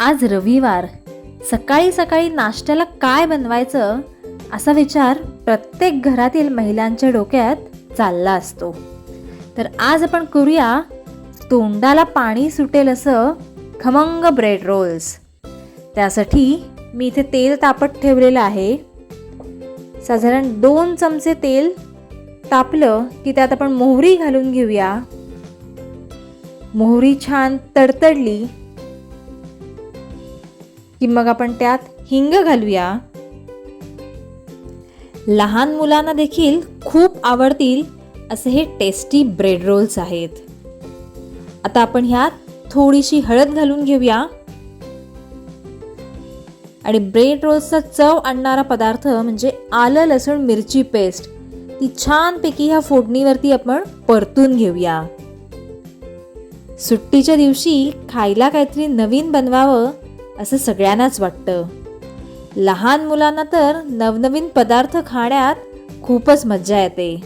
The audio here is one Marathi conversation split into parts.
आज रविवार. सकाळी सकाळी नाश्त्याला काय बनवायचं? असा विचार प्रत्येक घरातील महिलांच्या डोक्यात चालला असतो. तर आज आपण करूया तोंडाला पाणी सुटेल असं खमंग ब्रेड रोल्स. त्यासाठी मी इथे तेल तापत ठेवलेलं आहे. साधारण दोन चमचे तेल तापलं की त्यात आपण मोहरी घालून घेऊया. मोहरी छान तडतडली. की मग आपण त्यात हिंग घालूया. लहान मुलांना देखील खूप आवडतील असे हे टेस्टी ब्रेड रोल्स आहेत. आता आपण ह्यात थोडीशी हळद घालून घेऊया. आणि ब्रेड रोल्सचा चव आणणारा पदार्थ म्हणजे आलं लसूण मिरची पेस्ट ती छानपैकी ह्या फोडणीवरती आपण परतून घेऊया. सुट्टीच्या दिवशी खायला काहीतरी नवीन बनवावं असं सगळ्यांनाच वाटतं. लहान मुलांना तर नवनवीन पदार्थ खाण्यात खूपच मज्जा येते.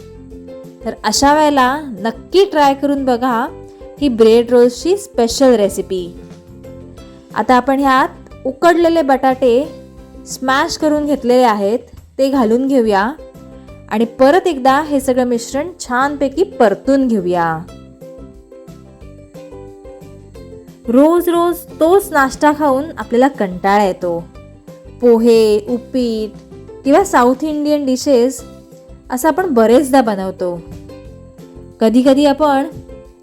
तर अशा वेळेला नक्की ट्राय करून बघा ही ब्रेड रोल्सची स्पेशल रेसिपी आता आपण ह्यात उकडलेले बटाटे स्मॅश करून घेतलेले आहेत ते घालून घेऊया. आणि परत एकदा हे सगळं मिश्रण छानपैकी परतून घेऊया. रोज रोज तोच नाश्ता खाऊन आपल्याला कंटाळा येतो. पोहे उपीट किंवा साऊथ इंडियन डिशेस असं आपण बरेचदा बनवतो. कधीकधी आपण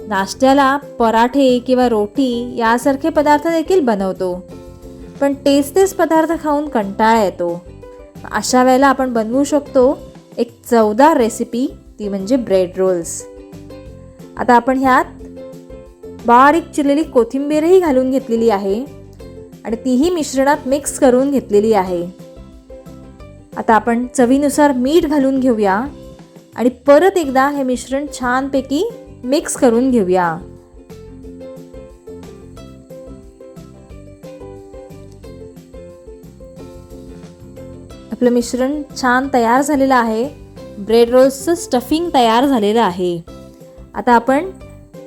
नाश्त्याला पराठे किंवा रोटी यासारखे पदार्थ देखील बनवतो. पण तेच तेच पदार्थ खाऊन कंटाळा येतो. अशा वेळेला आपण बनवू शकतो एक चवदार रेसिपी ती म्हणजे ब्रेड रोल्स आता आपण ह्यात बारीक चिरलेली कोथिंबीरही घालून घेतलेली आहे आणि तीही मिश्रणात मिक्स करून घेतलेली आहे. आता आपण चवीनुसार मीठ घालून घेऊया आणि परत एकदा हे मिश्रण छानपैकी मिक्स करून घेऊया. आपलं मिश्रण छान तयार झालेलं आहे. ब्रेड रोल्सचं स्टफिंग तयार झालेलं आहे. आता आपण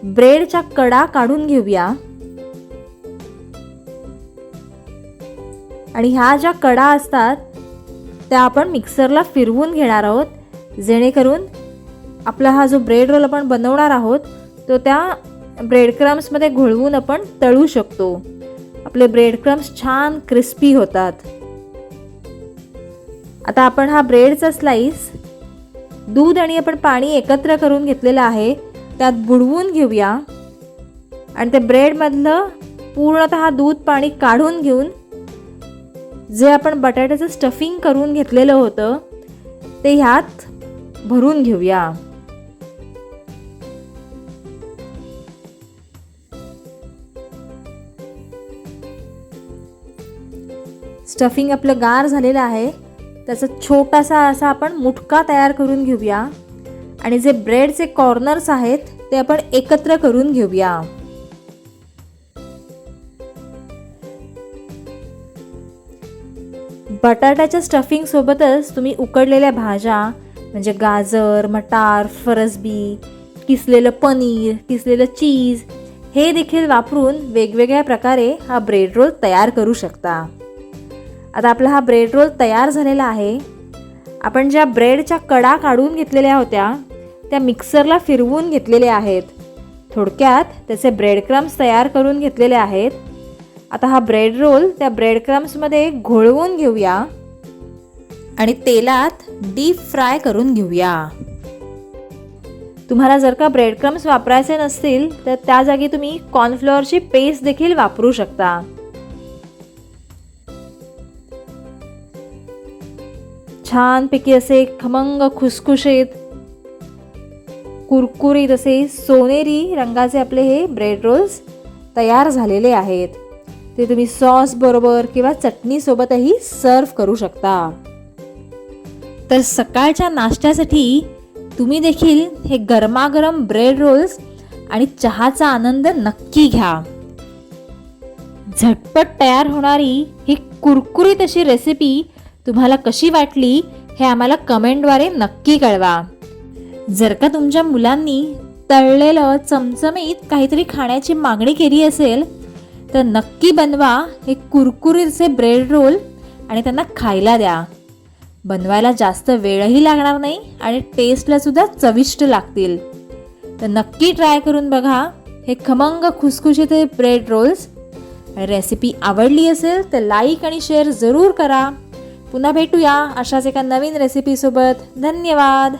ब्रेडच्या कडा काढून घेऊया. आणि ह्या ज्या कडा असतात त्या आपण मिक्सरला फिरवून घेणार आहोत. जेणेकरून आपला हा जो ब्रेड रोल आपण बनवणार आहोत तो त्या ब्रेड क्रम्समध्ये घोळवून आपण तळू शकतो. आपले ब्रेड क्रम्स छान क्रिस्पी होतात. आता आपण हा ब्रेडचा स्लाइस दूध आणि आपण पाणी एकत्र करून घेतलेलं आहे. त्यात बुडवून घेऊया. आणि ते ब्रेडमधलं पूर्णतः दूध पाणी काढून घेऊन जे आपण बटाट्याचं स्टफिंग करून घेतलेलं होतं ते ह्यात भरून घेऊया. स्टफिंग आपलं गार झालेलं आहे त्याचा छोटासा असा आपण मुटका तयार करून घेऊया. आणि जे ब्रेडचे कॉर्नर्स आहेत ते आपण एकत्र करून घेऊया. बटाट्याच्या स्टफिंग सोबतच तुम्ही उकडलेल्या भाज्या म्हणजे गाजर मटार फरसबी किसलेलं पनीर किसलेलं चीज हे देखील वापरून वेगवेगळ्या प्रकारे हा ब्रेड रोल तयार करू शकता. आता आपला हा ब्रेड रोल तयार झालेला आहे. आपण ज्या ब्रेडच्या कडा काढून घेतलेल्या होत्या त्या मिक्सरला फिरवून घेतलेल्या आहेत. थोडक्यात त्याचे ब्रेड क्रम्स तयार करून घेतलेले आहेत. आता हा ब्रेड रोल त्या ब्रेड क्रम्समध्ये घोळवून घेऊया. आणि तेलात डीप फ्राय करून घेऊया. तुम्हाला जर का ब्रेड क्रम्स वापरायचे नसतील तर त्या जागी तुम्ही कॉर्नफ्लॉवरची पेस्ट देखील वापरू शकता. छानपैकी असे खमंग खुसखुशीत कुरकुरीत असे सोनेरी रंगाचे आपले हे ब्रेड रोल्स तयार झालेले आहेत. ते तुम्ही सॉस बरोबर किंवा चटणीसोबतही सर्व करू शकता. तर सकाळच्या नाश्त्यासाठी तुम्ही देखील हे गरमागरम ब्रेड रोल्स आणि चहाचा आनंद नक्की घ्या. झटपट तयार होणारी ही कुरकुरीत अशी रेसिपी तुम्हाला कशी वाटली हे आम्हाला कमेंटद्वारे नक्की कळवा. जर का तुमच्या मुलांनी तळलेलं चमचमीत काहीतरी खाण्याची मागणी केली असेल तर नक्की बनवा हे कुरकुरीचे ब्रेड रोल आणि त्यांना खायला द्या. बनवायला जास्त वेळही लागणार नाही आणि टेस्टला सुद्धा चविष्ट लागतील. तर नक्की ट्राय करून बघा हे खमंग खुसखुशीत ब्रेड रोल्स रेसिपी आवडली असेल तर लाईक आणि शेअर जरूर करा. पुन्हा भेटूया अशाच एका नवीन रेसिपीसोबत धन्यवाद!